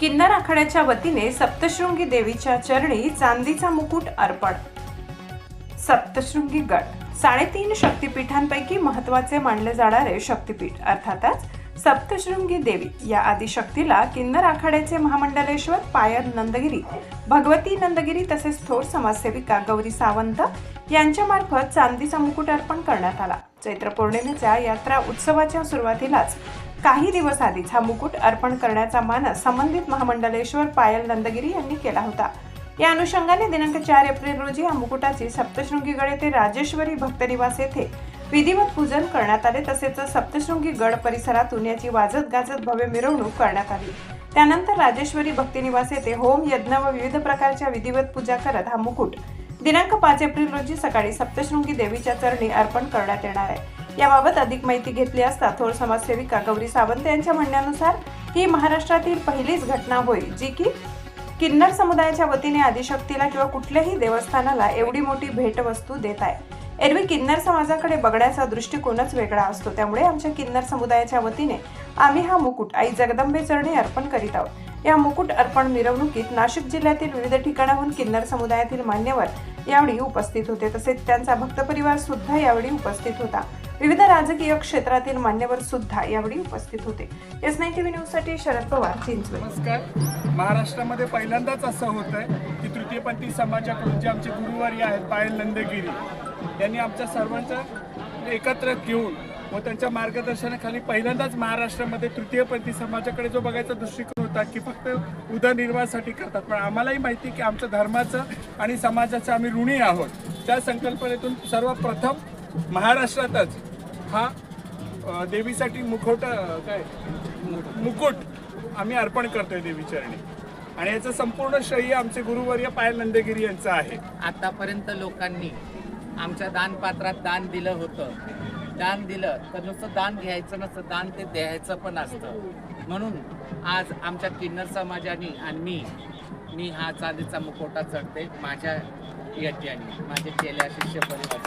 किन्नर आखाड्याच्या वतीने सप्तशृंगी देवीच्या चरणी चांदीचा मुकुट अर्पण. सप्तशृंगी गट. साडेतीन शक्तिपीठांपैकी महत्त्वाचे मानले जाणारे शक्तिपीठ. अर्थातच सप्तशृंगी देवी या आदिशक्तीला किन्नर आखाड्याचे महामंडलेश्वर पायल नंदगिरी भगवती नंदगिरी तसेच थोर समाजसेविका गौरी सावंत यांच्यामार्फत चांदीचा मुकुट अर्पण करण्यात आला. चैत्र पौर्णिमेच्या यात्रा उत्सवाच्या सुरुवातीलाच काही दिवस आधीच हा मुकुट अर्पण करण्याचा मानस संबंधित महामंडलेश्वर पायल नंदगिरी यांनी केला होता. या अनुषंगाने दिनांक चार एप्रिल रोजी या मुकुटाची सप्तशृंगी गड येथे राजेश्वरी भक्तनिवास येथे विधिवत पूजन करण्यात आले तसेच सप्तशृंगी गड परिसरातून याची वाजत गाजत भव्य मिरवणूक करण्यात आली. त्यानंतर राजेश्वरी भक्तिनिवास येथे होम यज्ञ व विविध प्रकारच्या विधिवत पूजा करत हा मुकुट दिनांक पाच एप्रिल रोजी सकाळी सप्तशृंगी देवीच्या चरणी अर्पण करण्यात येणार आहे. याबाबत अधिक माहिती घेतली असता थोर समाजसेविका गौरी सावंत यांच्या म्हणण्यानुसार ही महाराष्ट्रातील पहिलीच घटना होईल जी की किन्नर समुदायाच्या वतीने आदिशक्तीला किंवा कुठल्याही देवस्थानाला एवढी मोठी भेटवस्तू देत आहे. एरवी किन्नर समाजाकडे बघण्याचा दृष्टिकोनच वेगळा असतो. त्यामुळे आमच्या किन्नर समुदायाच्या वतीने आम्ही हा मुकुट आई जगदंबे चरणी अर्पण करीत आहोत. या मुकुट अर्पण मिरवणुकीत नाशिक जिल्ह्यातील विविध ठिकाणाहून किन्नर समुदायातील मान्यवर यावेळी उपस्थित होते. तसेच त्यांचा भक्त परिवार सुद्धा यावेळी उपस्थित होता. विविध राजकीय क्षेत्रातील मान्यवर सुद्धा यावेळी उपस्थित होते. एस नाईन टीव्ही न्यूजसाठी शरद पवार चिंचवड. नमस्कार. महाराष्ट्रामध्ये पहिल्यांदाच असं होत आहे की तृतीयपंथी समाजाकडून जे आमचे गुरुवारी आहेत पायल नंदगिरी यांनी आमच्या सर्वांचं एकत्र घेऊन व त्यांच्या मार्गदर्शनाखाली पहिल्यांदाच महाराष्ट्रामध्ये तृतीयपंथी समाजाकडे जो बघायचा दृष्टिकोन होता की फक्त उदरनिर्वाहासाठी करतात. पण आम्हालाही माहिती की आमच्या धर्माचं आणि समाजाचं आम्ही ऋणी आहोत. त्या संकल्पनेतून सर्वप्रथम महाराष्ट्रातच हा देवीसाठी मुखोट काय? मुकुट आम्ही अर्पण करतोय देवीचरणी. आणि याचं संपूर्ण श्रेय आमचे गुरुवर्य पायल नंदगिरी यांचं आहे. आतापर्यंत लोकांनी आमच्या दानपात्रात दान दिलं होतं. दान दिलं तर नुसतं दान घ्यायचं नसतं दान ते द्यायचं पण असतं. म्हणून आज आमच्या किन्नर समाजाने आणि मी मी हा चांदीचा मुकोटा चढते माझ्या यज्ञाने माझे केल्या शिष्य परिवार